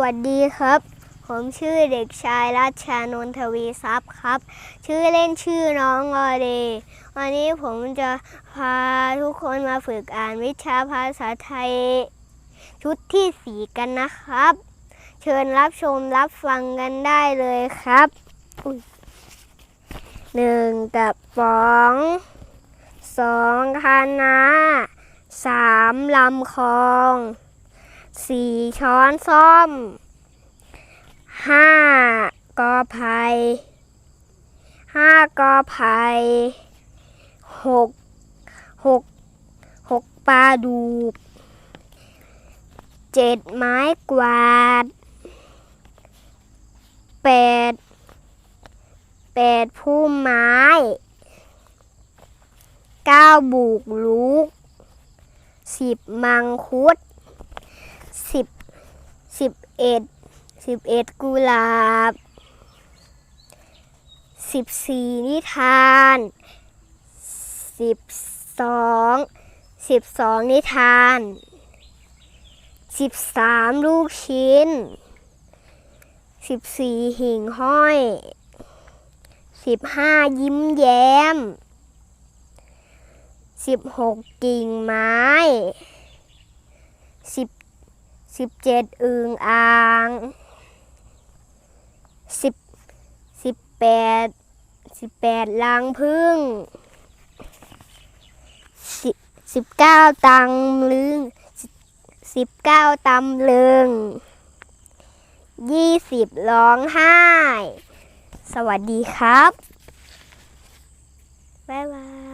วัสดีครับ ผมชื่อเด็กชายรัชชานนทวีทรัพย์ครับ ชื่อเล่นชื่อน้องออเดวันนี้ผมจะพาทุกคนมาฝึกอ่านวิชาภาษาไทย ชุดที่สีกันนะครับ เชิญรับชมรับฟังกันได้เลยครับหนึ่งกระป๋องสองคณะสามลำคลอง สี่ช้อนส้อมห้ากอไผ่ห้ากอไผ่หกหกหกปลาดูกเจ็ดไม้กวาดแปดแปดพุ่มไม้เก้าบุกลุกสิบมังคุด สิบสิบเอ็ดสิบเอ็ดกุหลาบสิบสี่นิทานสิบสองสิบสองนิทานสิบสามลูกชิ้นสิบสี่หิ่งห้อยสิบห้ายิ้มแย้มสิบหกกิ่งไม้สิบ สิบเจ็ดอึงอ่างสิบสิบแปดสิบแปดลังพึ่งสิบสิบเก้าตังลึงสิบสิบเก้าตำลึงยี่สิบร้องไห้ สวัสดีครับ บ๊ายบาย